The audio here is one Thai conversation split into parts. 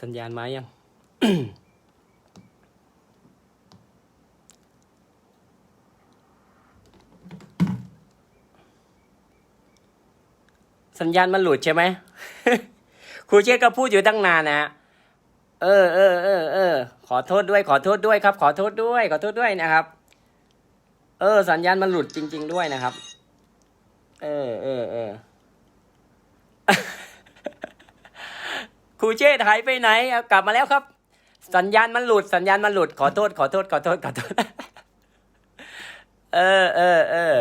สัญญาณมายัง สัญญาณมันหลุดใช่ไหมครูเชษก็พูดอยู่ตั้งนานนะฮะเออเออเออเออขอโทษด้วย ขอโทษด้วยครับ ขอโทษด้วย ขอโทษด้วยนะครับ เออ สัญญาณมันหลุดจริง ๆ ด้วยนะครับ เออเออเออ ครูเชษหายไปไหนเอากลับมาแล้วครับ สัญญาณมันหลุดสัญญาณมันหลุดขอโทษขอโทษขอโทษขอโทษ เออเออเออ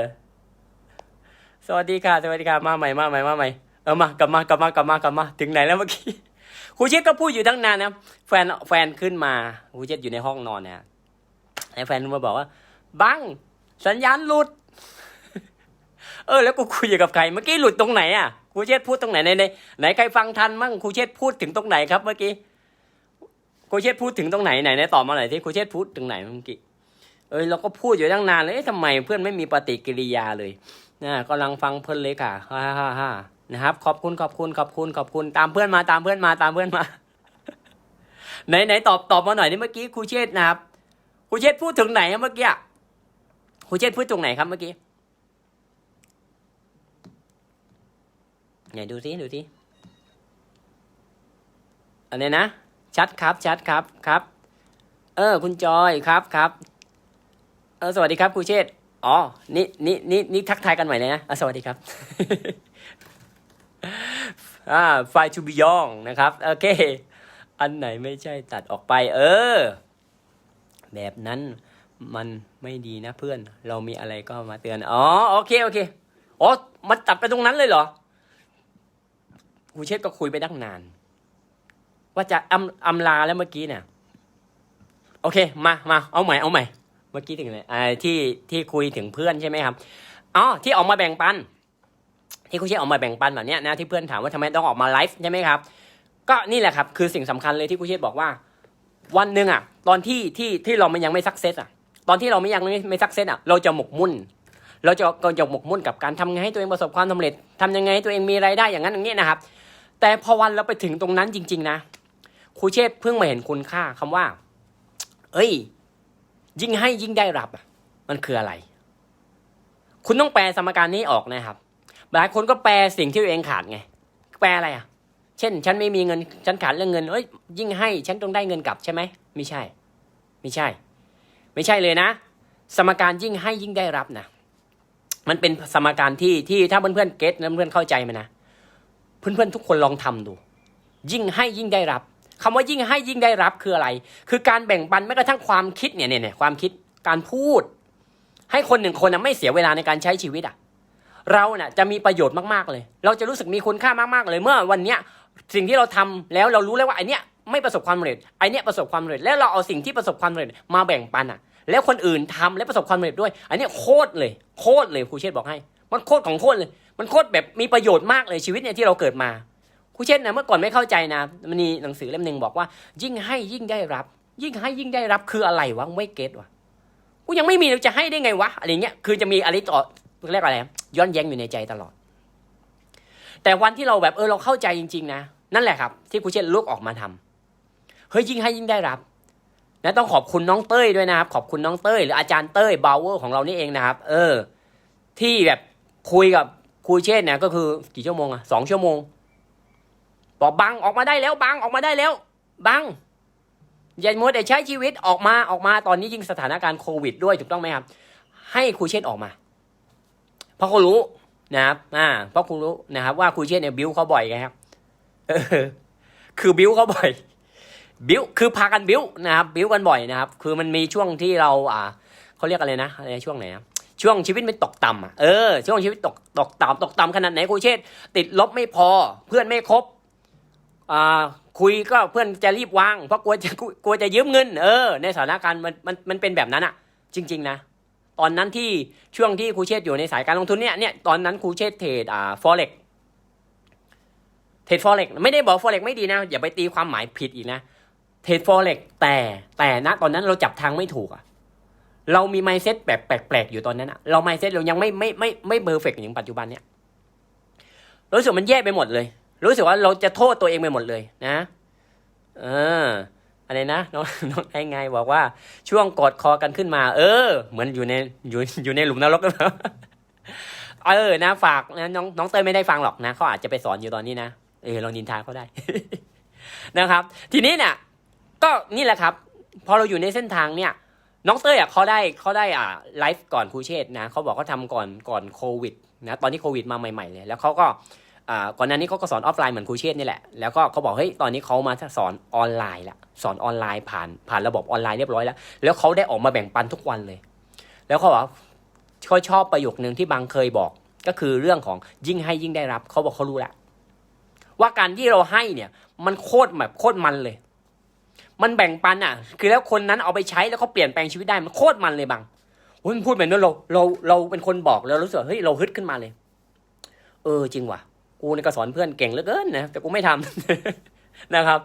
สวัสดีค่ะสวัสดีค่ะมาใหม่มาใหม่มาใหม่เออมากลับมากลับมากลับมากลับมาถึงไหนแล้วเมื่อกี้ครูเชษก็พูดอยู่ตั้งนานนะแฟนแฟนขึ้นมาครูเชษอยู่ในห้องนอนเนี่ยไอ้แฟนมาบอกว่า บังสัญญาณหลุด เออ แล้วกูคุยกับใครเมื่อกี้หลุดตรงไหนอะ ครูเชษพูดตรงไหนในในไหนใครฟังทันมั่งครูเชษพูดถึงตรงไหนครับเมื่อกี้ครูเชษพูดถึงตรงไหนไหนไหนตอบมาหน่อยที่ครูเชษพูดถึงไหนเมื่อกี้เอ้ยเราก็พูดอยู่ตั้งนานเลยทำไมเพื่อนไม่มีปฏิกิริยาเลยนะกำลังฟังเพลินเลยค่ะฮ่าฮ่าฮ่านะครับขอบคุณขอบคุณขอบคุณขอบคุณตามเพื่อนมาตามเพื่อนมาตามเพื่อนมาไหนไหนตอบตอบมาหน่อยนี่เมื่อกี้ครูเชษนะครับครูเชษพูดถึงไหนเมื่อกี้ครูเชษพูดตรงไหนครับเมื่อกี้ ไหนดูสิดูสิอันนี้นะ ชัดครับชัดครับครับ เออ คุณจอยครับครับ เออสวัสดีครับครูเชษฐ์อ๋อนี่นี่นี่นี่ทักทายกันใหม่เลยนะอสวัสดีครับอ่าไฟทูบิยองนะครับโอเค อันไหนไม่ใช่ตัดออกไป เออ แบบนั้นมันไม่ดีนะเพื่อน เรามีอะไรก็มาเตือน อ๋อ โอเค โอเค อ๋อ มันตัดไปตรงนั้นเลยเหรอ ครูเชษก็คุยไปตั้งนาน ว่าจะอำอำลาแล้วเมื่อกี้เนี่ย โอเค มามาเอาใหม่เอาใหม่ เมื่อกี้ถึงไหนที่ที่คุยถึงเพื่อนใช่ไหมครับอ๋อที่ออกมาแบ่งปัน ที่คุณเชษออกมาแบ่งปันแบบเนี้ยนะที่เพื่อนถามว่าทำไมต้องออกมาไลฟ์ใช่ไหมครับ ก็นี่แหละครับ คือสิ่งสำคัญเลยที่คุณเชษบอกว่า วันหนึ่งอะ ตอนที่ที่ที่เรามันยังไม่สักเซสอะ ตอนที่เราไม่ยังไม่ไม่สักเซสอะ เราจะหมกมุ่นเราจะก็จะหมกมุ่นกับการทำไงให้ตัวเองประสบความสำเร็จทำยังไงให้ตัวเองมีรายได้อย่างนั้นอย่างนี้นะครับ แต่พอวันเราไปถึงตรงนั้นจริง ๆ นะครูเชษเพิ่งมาเห็นคุณค่าคำว่า เอ้ย ยิ่งให้ยิ่งได้รับมันคืออะไร คุณต้องแปลสมการนี้ออกนะครับ หลายคนก็แปลสิ่งที่ตัวเองขาดไง แปลอะไรอะ เช่น ฉันไม่มีเงิน ฉันขาดเรื่องเงิน เอ้ย ยิ่งให้ ฉันต้องได้เงินกลับใช่ไหม ไม่ใช่ ไม่ใช่ ไม่ใช่เลยนะ สมการยิ่งให้ยิ่งได้รับนะ มันเป็นสมการที่ที่ถ้าเพื่อนๆเก็ตเพื่อนๆเข้าใจมันนะ เพื่อนๆทุกคนลองทำดู ยิ่งให้ยิ่งได้รับคำว่ายิ่งให้ยิ่งได้รับคืออะไร คือการแบ่งปันแม้กระทั่งความคิดเนี่ยเนี่ยเนี่ยความคิดการพูด ให้คนหนึ่งคนนะไม่เสียเวลาในการใช้ชีวิตอะเราน่ะจะมีประโยชน์มากๆเลย เราจะรู้สึกมีคุณค่ามากๆเลย เมื่อวันเนี้ยสิ่งที่เราทำแล้วเรารู้แล้วว่าไอเนี้ยไม่ประสบความสำเร็จไอเนี้ยประสบความสำเร็จแล้วเราเอาสิ่งที่ประสบความสำเร็จมาแบ่งปันอะ แล้วคนอื่นทำและประสบความสำเร็จด้วย อันเนี้ยโคตรเลย โคตรเลยครูเชษบอกให้ มันโคตรของโคตรเลย มันโคตรแบบมีประโยชน์มากเลยชีวิตเนี่ยที่เราเกิดมาครูเชษฐ์นะเมื่อก่อนไม่เข้าใจนะมันมีหนังสือเล่มหนึ่งบอกว่า ยิ่งให้ยิ่งได้รับ ยิ่งให้ยิ่งได้รับคืออะไรวะไม่เก็ตวะกูยังไม่มีจะให้ได้ไงวะอะไรเงี้ยคือจะมีอะไรต่อเรียกอะไรย้อนแย้งอยู่ในใจตลอด แต่วันที่เราแบบเออเราเข้าใจจริง ๆ นะ นั่นแหละครับ ที่ครูเชษฐ์ลุกออกมาทำเฮ้ยยิ่งให้ยิ่งได้รับนะต้องขอบคุณน้องเต้ยด้วยนะครับ ขอบคุณน้องเต้ยหรืออาจารย์เต้ยบาวเวอร์ของเรานี่เองนะครับ เออ ที่แบบคุยกับ ครูเชษฐ์เนี่ยก็คือกี่ชั่วโมงอะสองชั่วโมงบอกบังออกมาได้แล้วบังออกมาได้แล้วบังอย่ามัวแต่ใช้ชีวิตออกมาออกมาตอนนี้ยิ่งสถานการณ์โควิดด้วยถูกต้องไหมครับ ให้ครูเชษออกมา เพราะเขารู้นะครับ อ่า เพราะครูรู้นะครับว่าครูเชษเนี่ยบิ้วเขาบ่อยไงครับคือบิ้วเขาบ่อย บิ้วคือพากันบิ้วนะครับบิ้วกันบ่อยนะครับ คือมันมีช่วงที่เรา อ่าเขาเรียกอะไรนะอะไรช่วงไหนนะ ช่วงชีวิตมันตกต่ำอะเออช่วงชีวิตตกตกต่ำตกต่ำขนาดไหนครูเชษติดลบไม่พอ เพื่อนไม่ครบอ่าคุยก็เพื่อนจะรีบวาง เพราะกลัวจะกลัวจะยืมเงิน เออ ในสถานการณ์มันมันมันเป็นแบบนั้นอะจริง ๆ นะ ตอนนั้นที่ช่วงที่ครูเชษอยู่ในสายการลงทุนเนี่ยเนี่ยตอนนั้นครูเชษเทรดอ่าฟอเร็กเทรดฟอเร็กไม่ได้บอกฟอเร็กไม่ดีนะ อย่าไปตีความหมายผิดอีกนะเทรดฟอเร็กแต่แต่นะตอนนั้นเราจับทางไม่ถูกอะ เรามีไมเซ็ตแบบแปลกๆอยู่ตอนนั้นอะเราไมเซ็ตเรายังไม่ไม่ไม่ไม่เบอร์เฟกต์อย่างปัจจุบันเนี่ยรู้สึกมันแย่ไปหมดเลย รู้สึกว่าเราจะโทษตัวเองไปหมดเลยนะเอออะไรนะน้องน้องไอ้ไงบอกว่าช่วงกอดคอกันขึ้นมา เออ เหมือนอยู่ในอยู่อยู่ในหลุมนรกหรือเปล่าเออนะ ฝากนะน้องน้องเต้ยไม่ได้ฟังหรอกนะเขาอาจจะไปสอนอยู่ตอนนี้นะเออลองนินทาเขาได้นะครับ ทีนี้เนี่ยก็นี่แหละครับ พอเราอยู่ในเส้นทางเนี่ย น้องเต้ยอะเขาได้เขาได้อ่าไลฟ์ก่อนครูเชษนะเขาบอกเขาทำก่อนก่อนโควิดนะตอนนี้โควิดมาใหม่ๆเลยแล้วเขาก็อ่าก่อนหน้านี้เขาก็สอนออฟไลน์เหมือนครูเชษนี่แหละแล้วก็เขาบอกเฮ้ยตอนนี้เขามาสอนออนไลน์ละสอนออนไลน์ผ่านผ่านระบบออนไลน์เรียบร้อยแล้ว แล้วเขาได้ออกมาแบ่งปันทุกวันเลย แล้วเขาบอกเขาชอบประโยคนึงที่บางเคยบอกก็คือเรื่องของยิ่งให้ยิ่งได้รับเขาบอกเขารู้แล้วว่าการที่เราให้เนี่ยมันโคตรแบบโคตรมันเลย มันแบ่งปันอะ คือแล้วคนนั้นเอาไปใช้แล้วเขาเปลี่ยนแปลงชีวิตได้มันโคตรมันเลยบังโอ้ยมันพูดแบบนั้นเราเราเราเป็นคนบอกแล้วรู้สึกเฮ้ยเราฮึดขึ้นมาเลย เออจริงว่ะ กูนี่ก็สอนเพื่อนเก่งเหลือเกินนะแต่กูไม่ทำนะครับ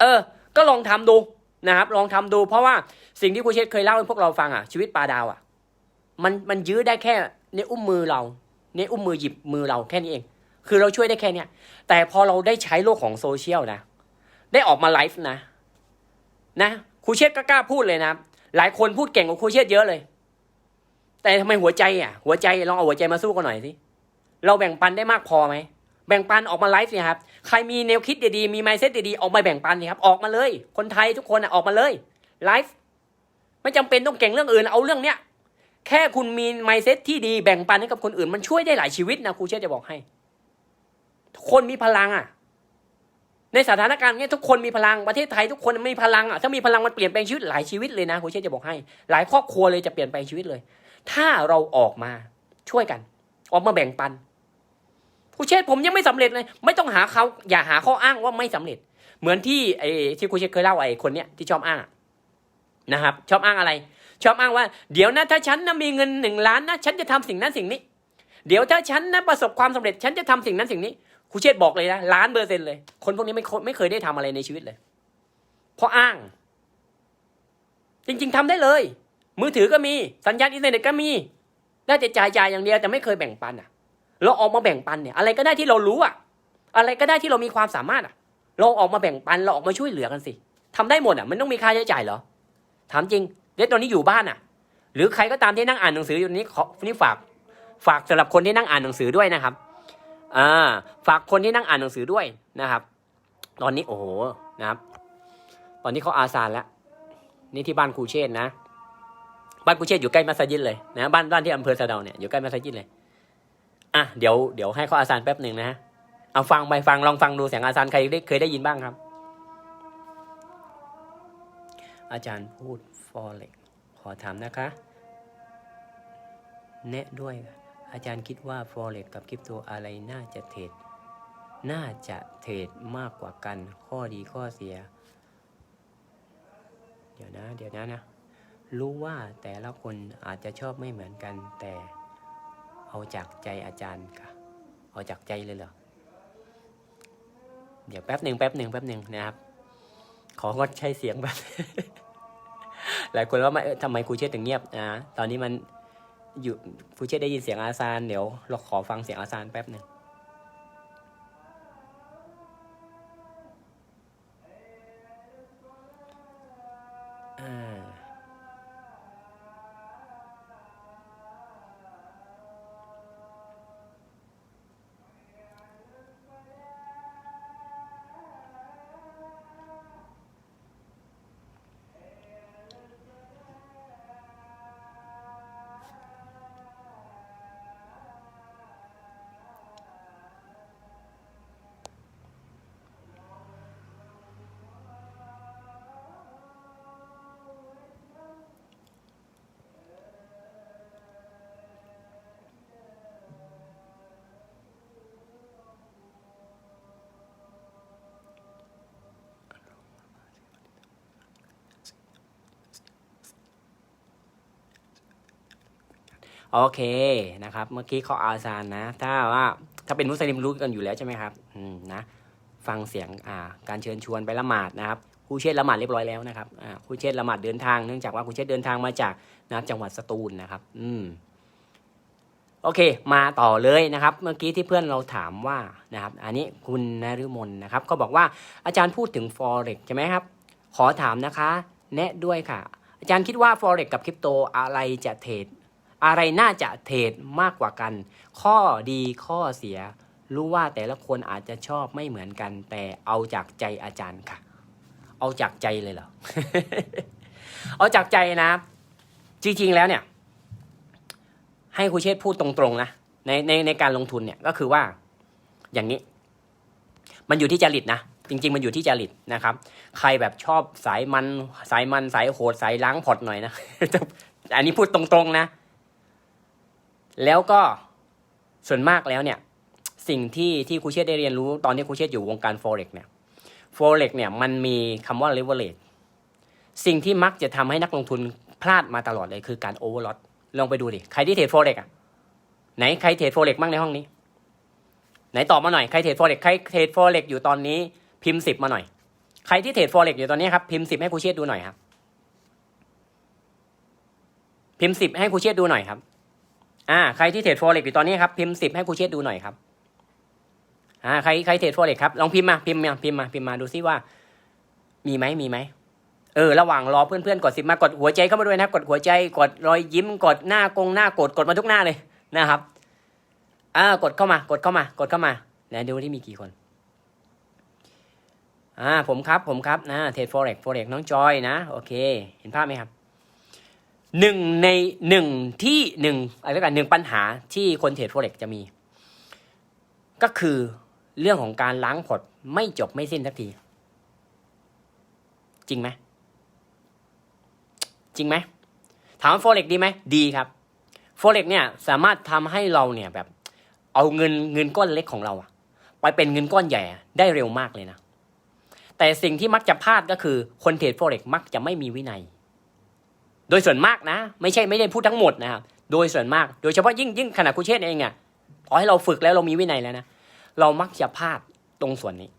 เออ ก็ลองทำดูนะครับ ลองทำดู เพราะว่าสิ่งที่ครูเชษเคยเล่าให้พวกเราฟังอะชีวิตปลาดาวอะ มันมันยื้อได้แค่ในอุ้มมือเราในอุ้มมือหยิบมือเราแค่นี้เอง คือเราช่วยได้แค่เนี้ยแต่พอเราได้ใช้โลกของโซเชียลนะได้ออกมาไลฟ์นะ นะครูเชษก็กล้าพูดเลยนะหลายคนพูดเก่งกว่าครูเชษเยอะเลย แต่ทำไมหัวใจอะ หัวใจลองเอาหัวใจมาสู้กันหน่อยสิเราแบ่งปันได้มากพอไหมแบ่งปันออกมาไลฟ์เนี่ยครับ ใครมีแนวคิดดีๆมีไมเซ็ตดีๆออกมาแบ่งปันนี่ครับ ออกมาเลย คนไทยทุกคนอะออกมาเลยไลฟ์ไม่จำเป็นต้องเก่งเรื่องอื่นเอาเรื่องเนี้ยแค่คุณมีไมเซ็ตที่ดีแบ่งปันให้กับคนอื่น มันช่วยได้หลายชีวิตนะครูเชษจะบอกให้คนมีพลังอะ ในสถานการณ์เนี้ยทุกคนมีพลังประเทศไทยทุกคนมีพลังอะถ้ามีพลังมันเปลี่ยนแปลงชีวิตหลายชีวิตเลยนะครูเชษจะบอกให้ หลายครอบครัวเลยจะเปลี่ยนแปลงชีวิตเลย ถ้าเราออกมาช่วยกัน ออกมาแบ่งปันครูเชษผมยังไม่สำเร็จเลย ไม่ต้องหาเขาอย่าหาข้ออ้างว่าไม่สำเร็จ เหมือนที่ไอ้ที่ครูเชษเคยเล่าไอ้คนเนี้ยที่ชอบอ้างนะครับ ชอบอ้างอะไร ชอบอ้างว่า เดี๋ยวนะถ้าฉันนะมีเงินหนึ่งล้านนะฉันจะทำสิ่งนั้นสิ่งนี้ เดี๋ยวถ้าฉันนะประสบความสำเร็จ ฉันจะทำสิ่งนั้นสิ่งนี้ ครูเชษบอกเลยนะล้านเปอร์เซ็นต์เลย คนพวกนี้ไม่เคไม่เคยได้ทำอะไรในชีวิตเลย เพราะอ้าง จริง ๆทำได้เลย มือถือก็มีสัญญาณอินเทอร์เน็ตก็มีได้แต่จ่ายจ่ายอย่างเดียวแต่ไม่เคยแบ่งปันอะ เราออกมาแบ่งปันเนี่ย อะไรก็ได้ที่เรารู้อะ อะไรก็ได้ที่เรามีความสามารถอะเราออกมาแบ่งปันเราออกมาช่วยเหลือกันสิทำได้หมดอะ มันต้องมีค่าใช้จ่ายเหรอถามจริงเดี๋ยวตอนนี้อยู่บ้านอะ หรือใครก็ตามที่นั่งอ่านหนังสืออยู่นี้ขอนี่ฝากฝากสำหรับคนที่นั่งอ่านหนังสือด้วยนะครับ อ่าฝากคนที่นั่งอ่านหนังสือด้วยนะครับ ตอนนี้โอ้โหนะครับ ตอนนี้เขาอาซานแล้ว นี่ที่บ้านครูเชษนะ บ้านครูเชษอยู่ใกล้มัสยิดเลยนะบ้านบ้านที่อำเภอสะเดาเนี่ยอยู่ใกล้มัสยิดเลยอะเดี๋ยวเดี๋ยวให้เขาอาซานแป๊บหนึ่งนะฮะเอาฟังไปฟังลองฟังดูเสียงอาซานใครได้เคยได้ยินบ้างครับ อาจารย์พูดฟอเร็กขอถามนะคะ แนะด้วย อาจารย์คิดว่า Forex กับคริปโตอะไรน่าจะเทรดน่าจะเทรดมากกว่ากัน ข้อดีข้อเสีย เดี๋ยวนะ เดี๋ยวนะนะ รู้ว่าแต่ละคนอาจจะชอบไม่เหมือนกัน แต่เอาจากใจอาจารย์ค่ะ เอาจากใจเลยเหรอ เดี๋ยวแป๊บหนึ่งแป๊บหนึ่งแป๊บหนึ่งนะครับ ของดใช้เสียงแบบหลายคนว่าไมทำไมครูเชษถึงเงียบนะตอนนี้มัน อยู่ฟูเช่ได้ยินเสียงอาซานเดี๋ยวเราขอฟังเสียงอาซานแป๊บหนึ่ง โอเคนะครับ เมื่อกี้เขาอาซานนะ ถ้าว่าถ้าเป็นมุสลิมรู้กันอยู่แล้วใช่ไหมครับอืมนะฟังเสียงอ่าการเชิญชวนไปละหมาดนะครับครูเชษละหมาดเรียบร้อยแล้วนะครับอ่าครูเชษละหมาดเดินทางเนื่องจากว่าครูเชษเดินทางมาจากนะครับจังหวัดสตูลนะครับ อืมโอเค มาต่อเลยนะครับ เมื่อกี้ที่เพื่อนเราถามว่านะครับ อันนี้คุณนฤมลนะครับก็บอกว่าอาจารย์พูดถึง forex ใช่ไหมครับ ขอถามนะคะ แนะด้วยค่ะ อาจารย์คิดว่า forex กับคริปโตอะไรจะเทรด อะไรน่าจะเทรดมากกว่ากัน ข้อดีข้อเสีย รู้ว่าแต่ละคนอาจจะชอบไม่เหมือนกัน แต่เอาจากใจอาจารย์ค่ะ เอาจากใจเลยเหรอ เอาจากใจนะ จริงๆแล้วเนี่ย ให้ครูเชษพูดตรงๆนะในในในการลงทุนเนี่ยก็คือว่า อย่างนี้ มันอยู่ที่จริตนะจริง ๆ มันอยู่ที่จริตนะครับ ใครแบบชอบสายมันสายมันสายโหดสายล้างพอร์ตหน่อยนะอันนี้พูดตรงๆนะ แล้วก็ส่วนมากแล้วเนี่ย สิ่งที่ที่ครูเชษได้เรียนรู้ตอนที่ครูเชษอยู่วงการ forex เนี่ย forex เนี่ยมันมีคำว่า leverage สิ่งที่มักจะทำให้นักลงทุนพลาดมาตลอดเลยคือการ overlot ลองไปดูดิ ใครที่เทรด forex อะ ไหนใครเทรด forex บ้างในห้องนี้ ไหนตอบมาหน่อย ใครเทรด forex ใครเทรด forex อยู่ตอนนี้พิมพ์สิบมาหน่อย ใครที่เทรด forex อยู่ตอนนี้ครับพิมพ์สิบให้ครูเชษดูหน่อยครับ พิมพ์สิบให้ครูเชษดูหน่อยครับ อ่าใครที่เทรด forex อยู่ตอนนี้ครับพิมพ์สิบให้ครูเชษดูหน่อยครับอ่าใครใครเทรด forex ครับลองพิมพ์มาพิมพ์มาพิมพ์มาพิมพ์มาดูซิว่า มีไหมมีไหมเออระหว่างรอเพื่อนๆกดสิบมากดหัวใจเข้ามาด้วยนะกดหัวใจกดรอยยิ้มกดหน้ากงหน้ากดกดมาทุกหน้าเลยนะครับอ่ากดเข้ามากดเข้ามากดเข้ามาไหนดูที่มีกี่คนอ่าผมครับผมครับนะเทรดโฟเร็กโฟเร็กน้องจอยนะ โอเค เห็นภาพไหมครับ หนึ่งในหนึ่งที่หนึ่งอะไรกันหนึ่งปัญหาที่คนเทรดโฟเร็กจะมี ก็คือเรื่องของการล้างพอร์ตไม่จบไม่สิ้นสักที จริงไหมจริงไหมถามว่าโฟเร็กดีไหมดีครับโฟเร็กเนี่ยสามารถทำให้เราเนี่ยแบบ เอาเงินเงินก้อนเล็กของเราอะไปเป็นเงินก้อนใหญ่ได้เร็วมากเลยนะแต่สิ่งที่มักจะพลาดก็คือคนเทรดโฟเร็กมักจะไม่มีวินัย โดยส่วนมากนะ ไม่ใช่ไม่ได้พูดทั้งหมดนะครับโดยส่วนมาก โดยเฉพาะยิ่งยิ่งขนาดครูเชษเองอะพอให้เราฝึกแล้วเรามีวินัยแล้วนะเรามักจะพลาดตรงส่วนนี้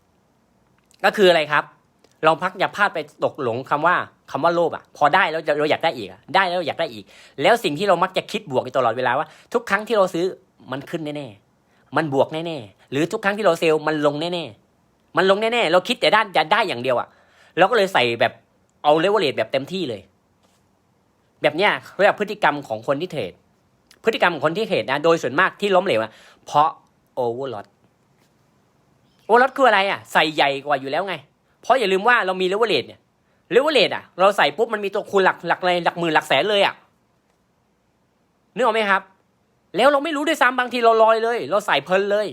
ก็คืออะไรครับ เราพักอย่าพลาดไปตกหลงคำว่าคำว่าโลภอะ พอได้แล้วเราอยากได้อีกอได้แล้วอยากได้อีก แล้วสิ่งที่เรามักจะคิดบวกตลอดเวลาว่า ทุกครั้งที่เราซื้อมันขึ้นแน่ๆมันบวกแน่ๆหรือทุกครั้งที่เราเซลล์มันลงแน่ๆมันลงแน่ๆเราคิดแต่ด้านจะได้อย่างเดียวอะเราก็เลยใส่แบบเอาเลเวลเลตแบบเต็มที่เลย แบบเนี้ยเรียกว่าพฤติกรรมของคนที่เทรด พฤติกรรมของคนที่เทรดนะ โดยส่วนมากที่ล้มเหลวอะเพราะโอเวอร์ลอตโอเวอร์ลอตคืออะไรอะใส่ใหญ่กว่าอยู่แล้วไง เพราะอย่าลืมว่าเรามีเลเวลเลตเนี่ยเลเวลเลตอะเราใส่ปุ๊บมันมีตัวคูณหลักหลักเลยหลักหมื่นหลักแสนเลยอะนึกออกไหมครับ แล้วเราไม่รู้ด้วยซ้ำบางทีเราลอยเลย เราใส่เพลินเลย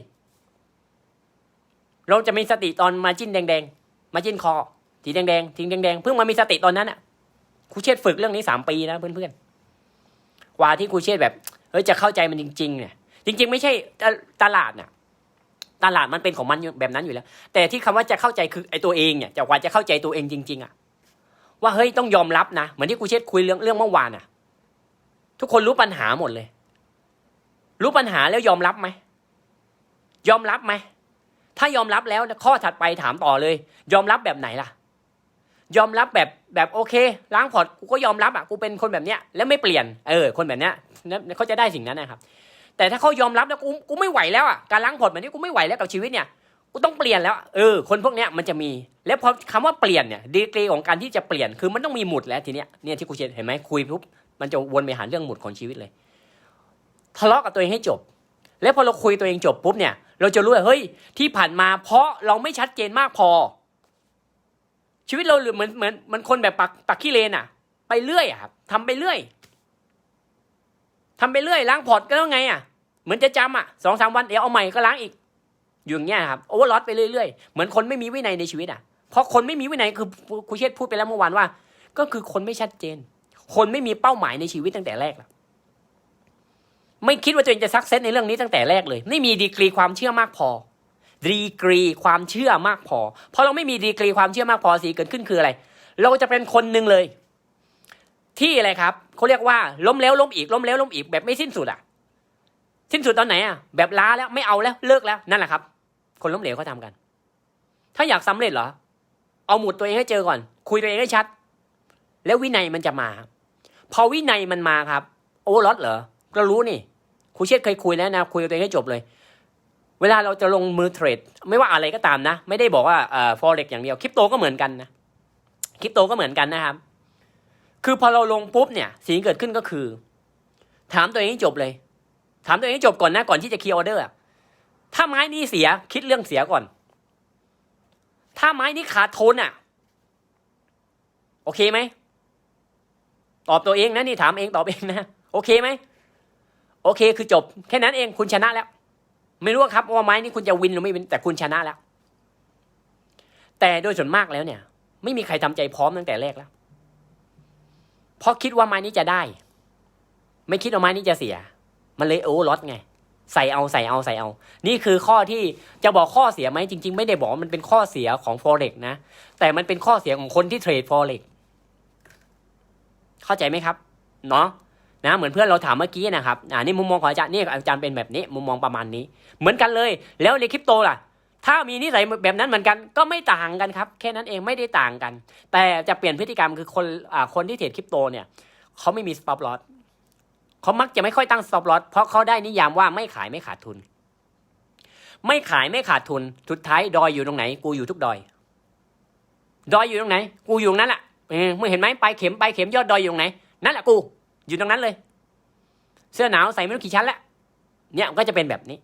เราจะมีสติตอนมาจิ้นแดงๆ มาจิ้นคอสีแดงๆทีแดงๆ เพิ่งมามีสติตอนนั้นอะ ครูเชษฝึกเรื่องนี้สามปีนะเพื่อนๆกว่าที่ครูเชษแบบเฮ้ยจะเข้าใจมันจริง ๆ เนี่ย จริง ๆ ไม่ใช่ตลาดน่ะตลาดมันเป็นของมันแบบนั้นอยู่แล้ว แต่ที่คำว่าจะเข้าใจคือไอ้ตัวเองเนี่ยจะกว่าจะเข้าใจตัวเองจริง ๆ อะ ว่าเฮ้ยต้องยอมรับนะเหมือนที่ครูเชษคุยเรื่องเรื่องเมื่อวานอะ ทุกคนรู้ปัญหาหมดเลย รู้ปัญหาแล้วยอมรับไหมยอมรับไหมถ้ายอมรับแล้วข้อถัดไปถามต่อเลย ยอมรับแบบไหนล่ะ ยอมรับแบบแบบโอเค ล้างพอร์ตกูก็ยอมรับอะกูเป็นคนแบบเนี้ยแล้วไม่เปลี่ยนเออคนแบบเนี้ยเขาจะได้สิ่งนั้นนะครับ แต่ถ้าเขายอมรับแล้วกูกูไม่ไหวแล้วอะการล้างผลแบบนี้กูไม่ไหวแล้วกับชีวิตเนี่ยกูต้องเปลี่ยนแล้วเออคนพวกเนี้ยมันจะมี แล้วพอคำว่าเปลี่ยนเนี่ยดีกรีของการที่จะเปลี่ยนคือมันต้องมีหมุดแล้วทีเนี้ยเนี่ยที่ครูเชนเห็นไหมคุยปุ๊บมันจะวนไปหาเรื่องหมุดของชีวิตเลยทะเลาะกับตัวเองให้จบ แล้วพอเราคุยตัวเองจบปุ๊บเนี่ย เราจะรู้ว่าเฮ้ยที่ผ่านมาเพราะเราไม่ชัดเจนมากพอ ชีวิตเราเหมือนเหมือนเหมือนคนแบบปักปักขี้เลนอะ ไปเรื่อยอะครับทำไปเรื่อยทำไปเรื่อยล้างพอร์ตก็แล้วไงอะเหมือนจะจำอะสองสามวันเดี๋ยวเอาใหม่ก็ล้างอีกอยู่อย่างเงี้ยครับโอเวอร์ลอตไปเรื่อยๆเหมือนคนไม่มีวินัยในชีวิตอะเพราะคนไม่มีวินัยคือครูเชษพูดไปแล้วเมื่อวานว่า ก็คือคนไม่ชัดเจน คนไม่มีเป้าหมายในชีวิตตั้งแต่แรกละไม่คิดว่าตัวเองจะซักเซสในเรื่องนี้ตั้งแต่แรกเลย ไม่มีดีกรีความเชื่อมากพอ ดีกรีความเชื่อมากพอ เพราะเราไม่มีดีกรีความเชื่อมากพอสีเกิดขึ้นคืออะไร เราจะเป็นคนหนึ่งเลย ที่อะไรครับเขาเรียกว่าล้มแล้วล้มอีกล้มแล้วล้มอีกแบบไม่สิ้นสุดอะ สิ้นสุดตอนไหนอะแบบล้าแล้วไม่เอาแล้วเลิกแล้วนั่นแหละครับ คนล้มเหลวเขาทากัน ถ้าอยากสำเร็จเหรอ เอาหมุดตัวเองให้เจอก่อน คุยตัวเองให้ชัด แล้ววินัยมันจะมา พอวินัยมันมาครับ โอเวอร์ลอตเหรอก็รู้นี่ครูเชษฐ์เคยคุยแล้วนะคุยตัวเองให้จบเลย เวลาเราจะลงมือเทรด ไม่ว่าอะไรก็ตามนะ ไม่ได้บอกว่าเอ่อ forex อย่างเดียวคริปโตก็เหมือนกันนะคริปโตก็เหมือนกันนะครับ คือพอเราลงปุ๊บเนี่ย สิ่งที่เกิดขึ้นก็คือ ถามตัวเองให้จบเลย ถามตัวเองให้จบก่อนนะ ก่อนที่จะคีย์ออเดอร์ถ้าไม้นี้เสียคิดเรื่องเสียก่อน ถ้าไม้นี้ขาดทุนอะ โอเคไหมตอบตัวเองนะนี่ถามเองตอบเองนะ โอเคไหมโอเคคือจบ แค่นั้นเองคุณชนะแล้ว ไม่รู้ครับว่าไม้นี้คุณจะวินหรือไม่วินแต่คุณชนะแล้ว แต่โดยส่วนมากแล้วเนี่ย ไม่มีใครทำใจพร้อมตั้งแต่แรกแล้วเพราะคิดว่าไม้นี้จะได้ ไม่คิดว่าไม้นี้จะเสีย มันเลยโอ้ลอดไง ใส่เอาใส่เอาใส่เอา นี่คือข้อที่จะบอกข้อเสียไหมจริง ๆ ไม่ได้บอกว่ามันเป็นข้อเสียของ forex นะแต่มันเป็นข้อเสียของคนที่เทรด forex เข้าใจไหมครับ เนาะ นะเหมือนเพื่อนเราถามเมื่อกี้นะครับอ่านี่มุมมองของอาจารย์นี่อาจารย์เป็นแบบนี้มุมมองประมาณนี้ เหมือนกันเลย แล้วในคริปโตล่ะ ถ้ามีนิสัยแบบนั้นเหมือนกันก็ไม่ต่างกันครับแค่นั้นเองไม่ได้ต่างกัน แต่จะเปลี่ยนพฤติกรรมคือคนอ่าคนที่เทรดคริปโตเนี่ยเขาไม่มี stop loss เขามักจะไม่ค่อยตั้ง stop loss เพราะเขาได้นิยามว่าไม่ขายไม่ขาดทุน ไม่ขายไม่ขาดทุนสุดท้ายดอยอยู่ตรงไหน กูอยู่ทุกดอย ดอยอยู่ตรงไหน กูอยู่ตรงนั้นแหละเออมึงเห็นไหมปลายเข็มปลายเข็มยอดดอยอยู่ตรงไหนนั่นแหละกู อยู่ตรงนั้นเลย เสื้อหนาวใส่ไม่รู้กี่ชั้นแล้วเนี่ยมันก็จะเป็นแบบนี้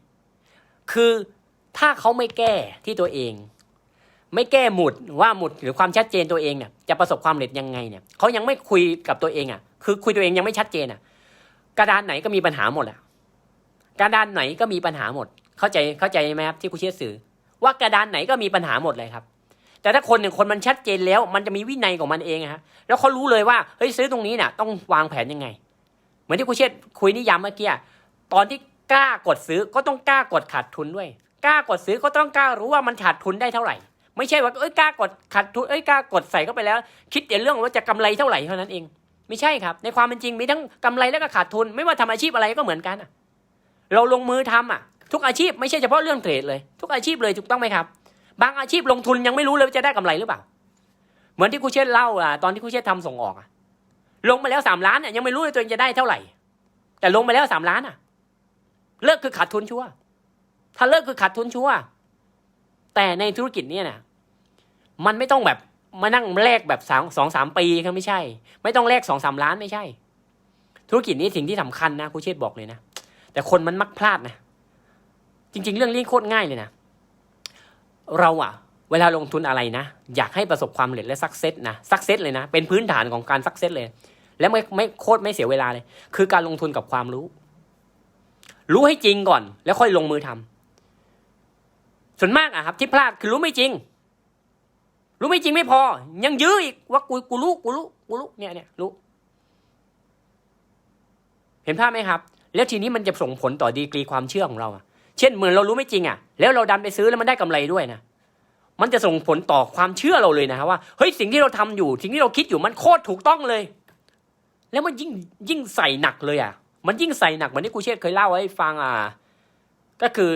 คือถ้าเขาไม่แก้ที่ตัวเอง ไม่แก้หมุดว่าหมุดหรือความชัดเจนตัวเองเนี่ยจะประสบความสำเร็จยังไงเนี่ยเขายังไม่คุยกับตัวเองอะ คือคุยตัวเองยังไม่ชัดเจนอะ กระดานไหนก็มีปัญหาหมดอะกระดานไหนก็มีปัญหาหมด เข้าใจเข้าใจไหมครับที่ครูเชื่อสื่อ ว่ากระดานไหนก็มีปัญหาหมดเลยครับ แต่ถ้าคนหนึ่งคนมันชัดเจนแล้ว มันจะมีวินัยของมันเองอะฮะแล้วเขารู้เลยว่าเฮ้ยซื้อตรงนี้เนี่ยต้องวางแผนยังไง เหมือนที่ครูเชษฐ์คุยนิยามเมื่อกี้ตอนที่กล้ากดซื้อก็ต้องกล้ากดขาดทุนด้วย กล้ากดซื้อก็ต้องกล้ารู้ว่ามันขาดทุนได้เท่าไหร่ ไม่ใช่ว่าเอ้ยกล้ากดขาดทุนเอ้ยกล้ากดใส่เข้าไปแล้ว คิดแต่เรื่องว่าจะกำไรเท่าไหร่เท่านั้นเอง ไม่ใช่ครับ ในความเป็นจริงมีทั้งกำไรและก็ขาดทุน ไม่ว่าทำอาชีพอะไรก็เหมือนกันอะเราลงมือทำอะ ทุกอาชีพไม่ใช่เฉพาะเรื่องเทรดเลย ทุกอาชีพเลยถูกต้องไหมครับ บางอาชีพลงทุนยังไม่รู้เลยว่าจะได้กำไรหรือเปล่า เหมือนที่ครูเชษเล่าอะตอนที่ครูเชษฐ์ทำส่งออกอะ ลงมาแล้วสามล้านเนี่ยยังไม่รู้เลยตัวเองจะได้เท่าไหร่ แต่ลงไปแล้วสามล้านอะ เลิกคือขาดทุนชัวร์ถ้าเลิกคือขาดทุนชัวร์แต่ในธุรกิจเนี่ยนะมันไม่ต้องแบบมานั่งแลกแบบสองสองสามปีครับไม่ใช่ ไม่ต้องแลกสองสามล้านไม่ใช่ ธุรกิจนี้สิ่งที่สำคัญนะครูเชษบอกเลยนะแต่คนมันมักพลาดนะจริง ๆ เรื่องนี้โคตรง่ายเลยนะ เราอะเวลาลงทุนอะไรนะ อยากให้ประสบความสำเร็จและสักเซสนะสักเซสเลยนะ เป็นพื้นฐานของการสักเซสเลย และไม่ไม่โคตรไม่เสียเวลาเลย คือการลงทุนกับความรู้ รู้ให้จริงก่อน แล้วค่อยลงมือทำส่วนมากอะครับ ที่พลาดคือรู้ไม่จริง รู้ไม่จริงไม่พอ ยังยื้ออีกว่ากูกูรู้กูรู้กูรู้เนี่ยเนี่ยรู้ เห็นภาพไหมครับ แล้วทีนี้มันจะส่งผลต่อดีกรีความเชื่อของเราอะ เช่นเหมือนเรารู้ไม่จริงอะแล้วเราดันไปซื้อแล้วมันได้กำไรด้วยนะมันจะส่งผลต่อความเชื่อเราเลยนะว่าเฮ้ยสิ่งที่เราทำอยู่ สิ่งที่เราคิดอยู่มันโคตรถูกต้องเลย แล้วมันยิ่งยิ่งใส่หนักเลยอะ มันยิ่งใส่หนักเหมือนที่ครูเชษเคยเล่าให้ฟังอะก็คือ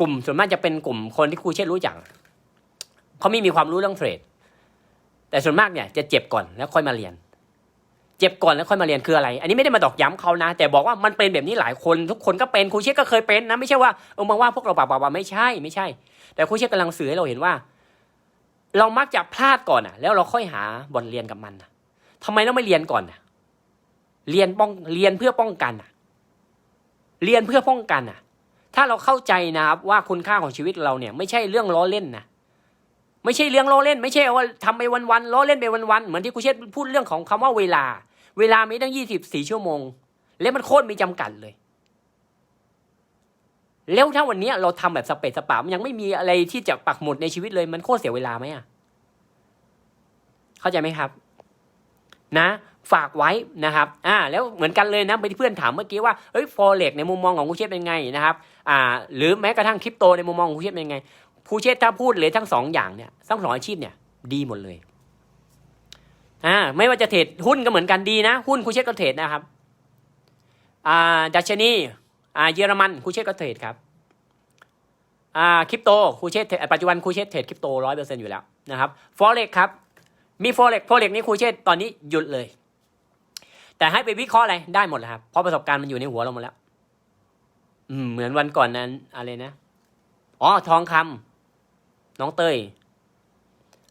กลุ่มส่วนมากจะเป็นกลุ่มคนที่ครูเชษรู้จักเขาไม่มีความรู้เรื่องเทรดแต่ส่วนมากเนี่ยจะเจ็บก่อนแล้วค่อยมาเรียน เจ็บก่อนแล้วค่อยมาเรียนคืออะไร อันนี้ไม่ได้มาตอกย้ำเขานะ แต่บอกว่ามันเป็นแบบนี้หลายคนทุกคนก็เป็นครูเชษก็เคยเป็นนะไม่ใช่ว่าเออมาว่าพวกเราป่าๆไม่ใช่ไม่ใช่ แต่ครูเชษกำลังสื่อให้เราเห็นว่า เรามักจะพลาดก่อนอะ แล้วเราค่อยหาบทเรียนกับมันอะทำไมเราไม่เรียนก่อนอะ เรียนป้องเรียนเพื่อป้องกันอะ เรียนเพื่อป้องกันอะ ถ้าเราเข้าใจนะครับว่าคุณค่าของชีวิตเราเนี่ยไม่ใช่เรื่องล้อเล่นนะไม่ใช่เรื่องล้อเล่น ไม่ใช่ว่าทำไปวันๆล้อเล่นไปวันๆเหมือนที่ครูเชษพูดเรื่องของคำว่าเวลา เวลามีตั้งยี่สิบสี่ชั่วโมง และมันโคตรมีจำกัดเลย แล้วถ้าวันนี้เราทำแบบสเปซสปะมันยังไม่มีอะไรที่จะปักหมุดในชีวิตเลย มันโคตรเสียเวลาไหมอะ เข้าใจไหมครับ นะ ฝากไว้นะครับ อ่า แล้วเหมือนกันเลยนะไปที่เพื่อนถามเมื่อกี้ว่าเฮ้ยฟอเร็กในมุมมองของครูเชษเป็นไงนะครับ อ่า หรือแม้กระทั่งคริปโตในมุมมองของครูเชษเป็นไงครูเชษถ้าพูดเลยทั้งสองอย่างเนี่ยทั้งสองอาชีพเนี่ย ดีหมดเลย อ่าไม่ว่าจะเทรดหุ้นก็เหมือนกันดีนะ หุ้นคูเชษก็เทรดนะครับอ่าดัชนีอ่าเยอรมันคูเชษก็เทรดครับอ่าคริปโตคูเชษปัจจุบันคูเชษเทรดคริปโตร้อยเปอร์เซ็นต์อยู่แล้วนะครับฟอเร็กครับมีฟอเร็กฟอเร็กนี่คูเชษตอนนี้หยุดเลย แต่ให้ไปวิเคราะห์อะไรได้หมดแล้วครับเพราะประสบการณ์มันอยู่ในหัวเราหมดแล้วอืมเหมือนวันก่อนนั้นอะไรนะอ๋อทองคำน้องเต้ย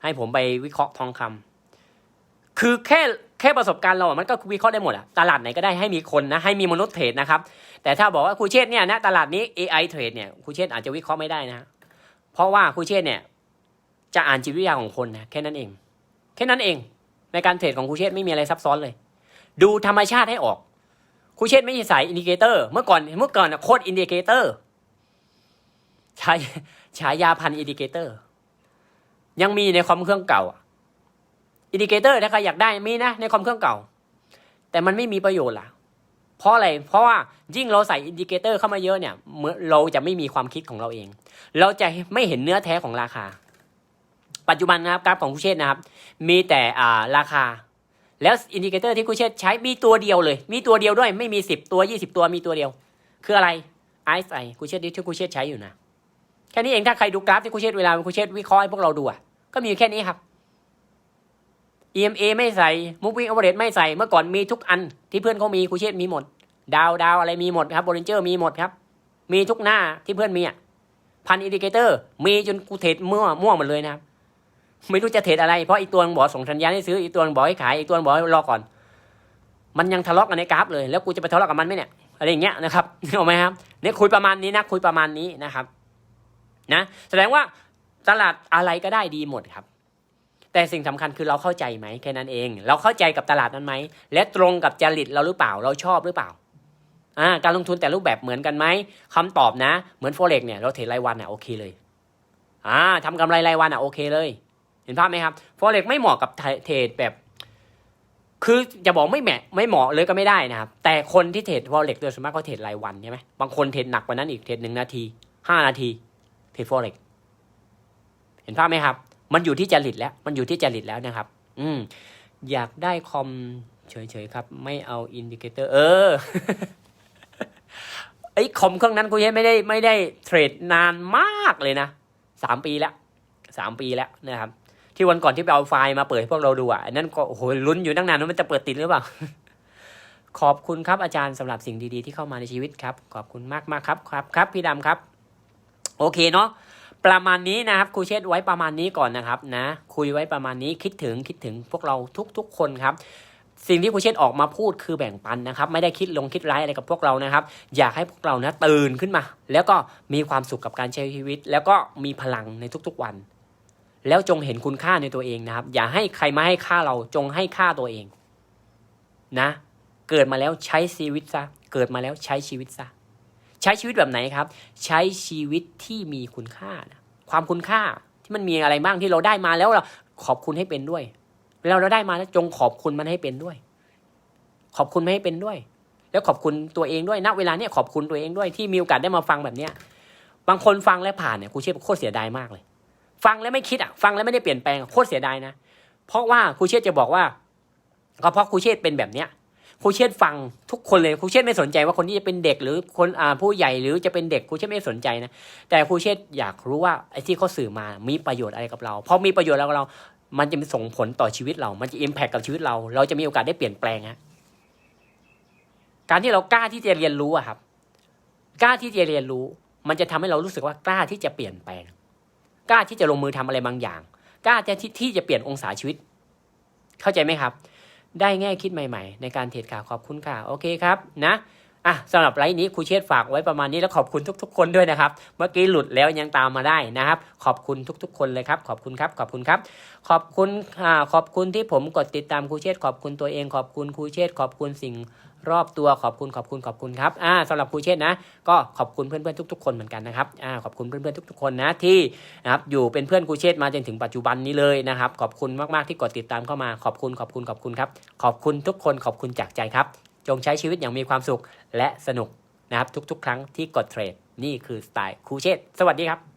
ให้ผมไปวิเคราะห์ทองคำ คือแค่แค่ประสบการณ์เราอะมันก็วิเคราะห์ได้หมดอะตลาดไหนก็ได้ให้มีคนนะให้มีมนุษย์เทรดนะครับ แต่ถ้าบอกว่าครูเชษ์เนี่ยนะตลาดนี้ AI เทรดเนี่ยครูเชษ์อาจจะวิเคราะห์ไม่ได้นะ เพราะว่าครูเชษ์เนี่ยจะอ่านจิตวิทยาของคนนะแค่นั้นเอง แค่นั้นเอง ในการเทรดของครูเชษ์ไม่มีอะไรซับซ้อนเลย ดูธรรมชาติให้ออกครูเชษ์ไม่ใช่สายอินดิเคเตอร์เมื่อก่อนเมื่อก่อนโคตรอินดิเคเตอร์ฉายฉายาพันอินดิเคเตอร์ยังมีในคอมเครื่องเก่า อินดิเคเตอร์ถ้าใครอยากได้มีนะในคอมเครื่องเก่า แต่มันไม่มีประโยชน์ล่ะ เพราะอะไร เพราะว่ายิ่งเราใส่อินดิเคเตอร์เข้ามาเยอะเนี่ยเมื่อเราจะไม่มีความคิดของเราเอง เราจะไม่เห็นเนื้อแท้ของราคา ปัจจุบันนะครับกราฟของคุเชษนะครับ มีแต่อ่าราคา แล้วอินดิเคเตอร์ที่คุเชษใช้มีตัวเดียวเลย มีตัวเดียวด้วยไม่มีสิบตัวยี่สิบตัวมีตัวเดียว คืออะไรไอซ์ไอคุเชษที่คุเชษใช้อยู่นะแค่นี้เองถ้าใครดูกราฟที่คุเชษเวลาคุเชษวิเคราะห์ให้พวกเราดูอะก็มีแค่นี้ครับ EMA ไม่ใส่ Moving Average ไม่ใส่ เมื่อก่อนมีทุกอันที่เพื่อนเขามีครูเชษมีหมด ดาวดาวอะไรมีหมดครับ Bollinger มีหมดครับ มีทุกหน้าที่เพื่อนมีอะ พันอินดิเคเตอร์มีจนกูเทรดมั่วมั่วหมดเลยนะครับ ไม่รู้จะเทรดอะไร เพราะอีกตัวบอกส่งสัญญาณให้ซื้อ อีกตัวบอกให้ขาย อีกตัวบอกให้รอก่อน มันยังทะเลาะกันในกราฟเลย แล้วกูจะไปทะเลาะกับมันไหมเนี่ย อะไรอย่างเงี้ยนะครับเอาไหมครับเนี่ยคุยประมาณนี้นะ คุยประมาณนี้นะครับ นะ แสดงว่าตลาดอะไรก็ได้ดีหมดครับ แต่สิ่งสำคัญคือเราเข้าใจไหมแค่นั้นเอง เราเข้าใจกับตลาดนั้นไหม และตรงกับจริตเราหรือเปล่าเราชอบหรือเปล่าอ่าการลงทุนแต่รูปแบบเหมือนกันไหมคำตอบนะเหมือนโฟเร็กเนี่ยเราเทรดรายวันอะโอเคเลยอ่าทำกำไรรายวันอะโอเคเลย เห็นภาพไหมครับโฟเร็กไม่เหมาะกับเทรดแบบ คือจะบอกไม่แหมไม่เหมาะเลยก็ไม่ได้นะครับแต่คนที่เทรดโฟเร็กโดยส่วนมากเขาเทรดรายวันใช่ไหมบางคนเทรดหนักกว่านั้นอีกเทรดหนึ่งนาทีห้านาทีเทรดโฟเร็กเห็นภาพไหมครับ มันอยู่ที่จริตแล้ว มันอยู่ที่จริตแล้วนะครับ อืม อยากได้คอมเฉยๆครับ ไม่เอาอินดิเคเตอร์เออไอ้คอมเครื่องนั้นกูยังไม่ได้ไม่ได้เทรดนานมากเลยนะสามปีแล้วสามปีแล้วนะครับ ที่วันก่อนที่ไปเอาไฟล์มาเปิดให้พวกเราดูอะนั้นก็โอ้โหลุ้นอยู่ตั้งนานว่ามันจะเปิดติดหรือเปล่าขอบคุณครับอาจารย์สำหรับสิ่งดีๆที่เข้ามาในชีวิตครับ ขอบคุณมากมากๆครับครับครับ พี่ดำครับ โอเคเนาะ ประมาณนี้นะครับครูเชษไว้ประมาณนี้ก่อนนะครับนะคุยไว้ประมาณนี้คิดถึงคิดถึงพวกเราทุกๆ คนครับสิ่งที่ครูเชษออกมาพูดคือแบ่งปันนะครับ ไม่ได้คิดลงคิดร้ายอะไรกับพวกเรานะครับ อยากให้พวกเรานะตื่นขึ้นมา แล้วก็มีความสุขกับการใช้ชีวิต แล้วก็มีพลังในทุกๆวัน แล้วจงเห็นคุณค่าในตัวเองนะครับ อย่าให้ใครมาให้ค่าเราจงให้ค่าตัวเอง นะ เกิดมาแล้วใช้ชีวิตซะเกิดมาแล้วใช้ชีวิตซะ ใช้ชีวิตแบบไหนครับ ใช้ชีวิตที่มีคุณค่านะความคุณค่าที่มันมีอะไรบ้างที่เราได้มาแล้วเราขอบคุณให้เป็นด้วยเวลาเราได้มาแล้วจงขอบคุณมันให้เป็นด้วย ขอบคุณไม่ให้เป็นด้วย แล้วขอบคุณตัวเองด้วยณเวลาเนี้ยขอบคุณตัวเองด้วยที่มีโอกาสได้มาฟังแบบเนี้ยบางคนฟังแล้วผ่านเนี่ยครูเชษโคตรเสียดายมากเลย ฟังแล้วไม่คิดอะฟังแล้วไม่ได้เปลี่ยนแปลงโคตรเสียดายนะเพราะว่าครูเชษจะบอกว่าก็เพราะครูเชษเป็นแบบเนี้ย ครูเชษฟังทุกคนเลยครูเชษไม่สนใจว่าคนที่จะเป็นเด็กหรือคนอ่าผู้ใหญ่หรือจะเป็นเด็กครูเชษไม่สนใจนะแต่ครูเชษอยากรู้ว่าไอ้ที่เขาสื่อมามีประโยชน์อะไรกับเราพอมีประโยชน์แล้วกับเรา มันจะมีส่งผลต่อชีวิตเรา มันจะอิมแพคกับชีวิตเรา เราจะมีโอกาสได้เปลี่ยนแปลงฮะการที่เรากล้าที่จะเรียนรู้อะครับ กล้าที่จะเรียนรู้ มันจะทำให้เรารู้สึกว่ากล้าที่จะเปลี่ยนแปลง กล้าที่จะลงมือทำอะไรบางอย่าง กล้าที่ที่จะเปลี่ยนองศาชีวิต เข้าใจไหมครับ ได้แง่คิดใหม่ๆ ในการเทรดข่าวขอบคุณค่ะ โอเคครับนะอะสำหรับไลฟ์นี้ครูเชษฐ์ฝากไว้ประมาณนี้แล้วขอบคุณทุก ๆ คนด้วยนะครับ เมื่อกี้หลุดแล้วยังตามมาได้นะครับ ขอบคุณทุก ๆ คนเลยครับ ขอบคุณครับขอบคุณครับ ขอบคุณอ่าขอบคุณที่ผมกดติดตามครูเชษฐ์ขอบคุณตัวเอง ขอบคุณครูเชษฐ์ขอบคุณสิ่ง รอบตัวขอบคุณขอบคุณขอบคุณครับอ่าสำหรับครูเชษฐ์นะ ก็ขอบคุณเพื่อนๆทุก ๆ คนเหมือนกันนะครับอ่าขอบคุณเพื่อนๆทุกๆคนนะที่นะครับอยู่เป็นเพื่อนครูเชษฐ์มาจนถึงปัจจุบันนี้เลยนะครับขอบคุณมากๆที่กดติดตามเข้ามาขอบคุณขอบคุณขอบคุณครับขอบคุณทุกคนขอบคุณจากใจครับ จงใช้ชีวิตอย่างมีความสุขและสนุกนะครับทุกๆ ครั้งที่กดเทรดนี่คือสไตล์ครูเชษฐ์สวัสดีครับ